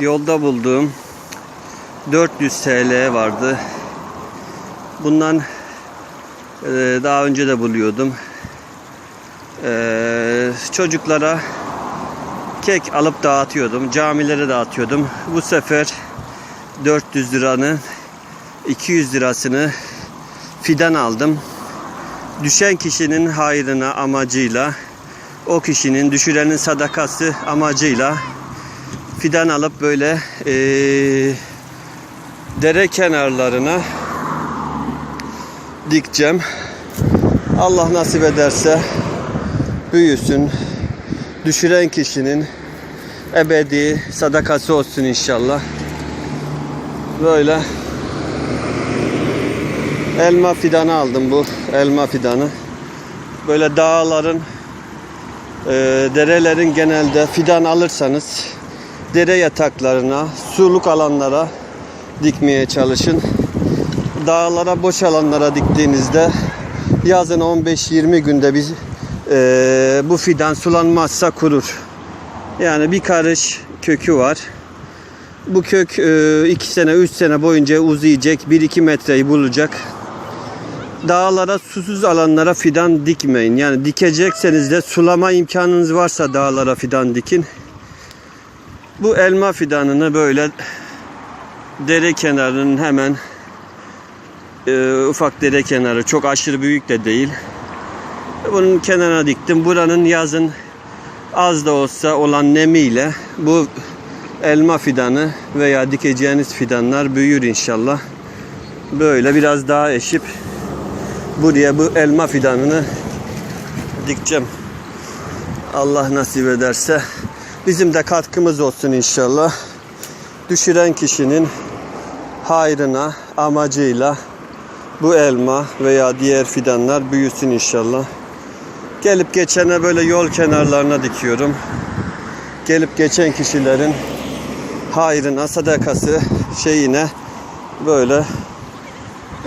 yolda bulduğum 400 TL vardı. Bundan e, daha önce de buluyordum. E, çocuklara kek alıp dağıtıyordum. Camilere dağıtıyordum. Bu sefer 400 liranın 200 lirasını fidan aldım. Düşen kişinin hayrına amacıyla o kişinin düşürenin sadakası amacıyla fidan alıp böyle eee, dere kenarlarına dikeceğim. Allah nasip ederse büyüsün. Düşüren kişinin ebedi sadakası olsun inşallah. Böyle elma fidanı aldım bu elma fidanı. Böyle dağların e, derelerin genelde fidan alırsanız dere yataklarına, suluk alanlara dikmeye çalışın. Dağlara, boş alanlara diktiğinizde yazın 15-20 günde bir e, bu fidan sulanmazsa kurur. Yani bir karış kökü var. Bu kök 2 sene 3 sene boyunca uzayacak. 1-2 metreyi bulacak. Dağlara susuz alanlara fidan dikmeyin. Yani dikecekseniz de sulama imkanınız varsa dağlara fidan dikin. Bu elma fidanını böyle dere kenarının hemen e, ufak dere kenarı çok aşırı büyük de değil. Bunun kenarına diktim. Buranın yazın az da olsa olan nemiyle bu elma fidanı veya dikeceğiniz fidanlar büyür inşallah. Böyle biraz daha eşip buraya bu elma fidanını dikeceğim. Allah nasip ederse bizim de katkımız olsun inşallah. Düşüren kişinin hayrına, amacıyla bu elma veya diğer fidanlar büyüsün inşallah. Gelip geçene böyle yol kenarlarına dikiyorum. Gelip geçen kişilerin hayrına, sadakası şeyine böyle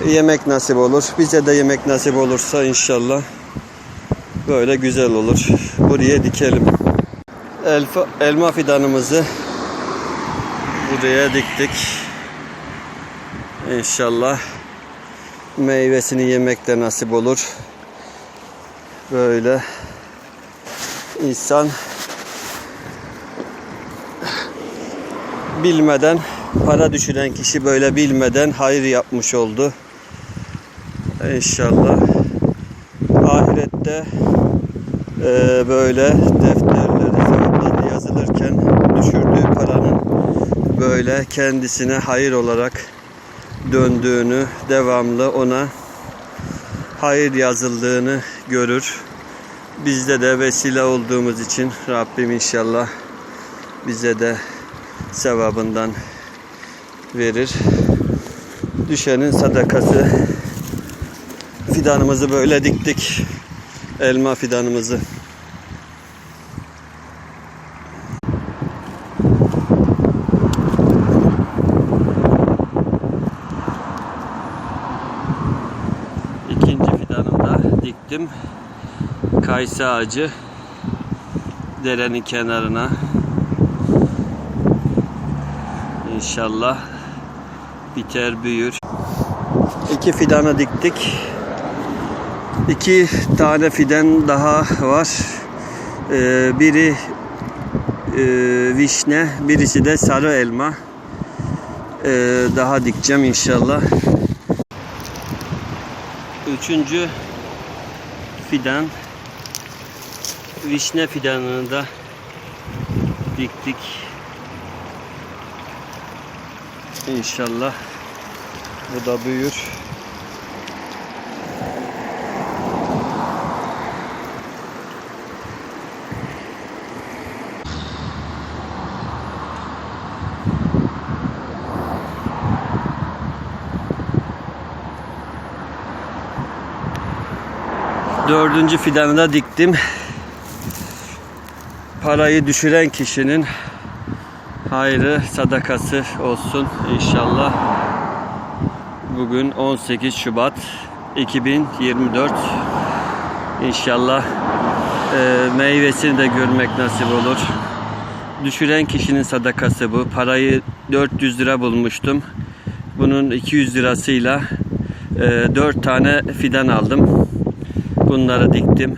yemek nasip olur. Bize de yemek nasip olursa inşallah böyle güzel olur. Buraya dikelim. Elfa, elma fidanımızı buraya diktik. İnşallah meyvesini yemek de nasip olur. Böyle insan bilmeden para düşüren kişi böyle bilmeden hayır yapmış oldu. İnşallah ahirette e, böyle defterleri yazılırken düşürdüğü paranın böyle kendisine hayır olarak döndüğünü devamlı ona hayır yazıldığını görür. Bizde de vesile olduğumuz için Rabbim inşallah bize de sevabından verir. Düşenin sadakası fidanımızı böyle diktik. Elma fidanımızı. Diktim. Kayısı ağacı derenin kenarına İnşallah biter büyür. İki fidanı diktik. İki tane fidan daha var. Ee, biri e, vişne, birisi de sarı elma. Ee, daha dikeceğim inşallah. Üçüncü fidan vişne fidanını da diktik. İnşallah bu da büyür. Dördüncü fidanı da diktim. Parayı düşüren kişinin hayrı sadakası olsun inşallah. Bugün 18 Şubat 2024. İnşallah e, meyvesini de görmek nasip olur. düşüren kişinin sadakası bu. Parayı 400 lira bulmuştum. Bunun 200 lirasıyla e, 4 tane fidan aldım. Bunları diktim.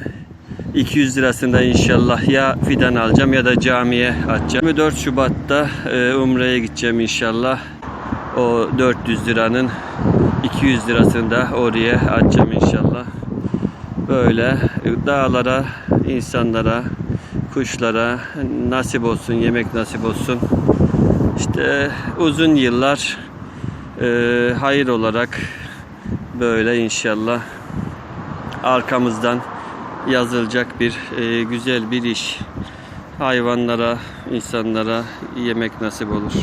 200 lirasında inşallah ya fidan alacağım ya da camiye atacağım. 24 Şubat'ta e, Umre'ye gideceğim inşallah. O 400 liranın 200 lirasını da oraya atacağım inşallah. Böyle dağlara, insanlara, kuşlara nasip olsun, yemek nasip olsun. İşte uzun yıllar e, hayır olarak böyle inşallah arkamızdan yazılacak bir e, güzel bir iş. Hayvanlara, insanlara yemek nasip olur.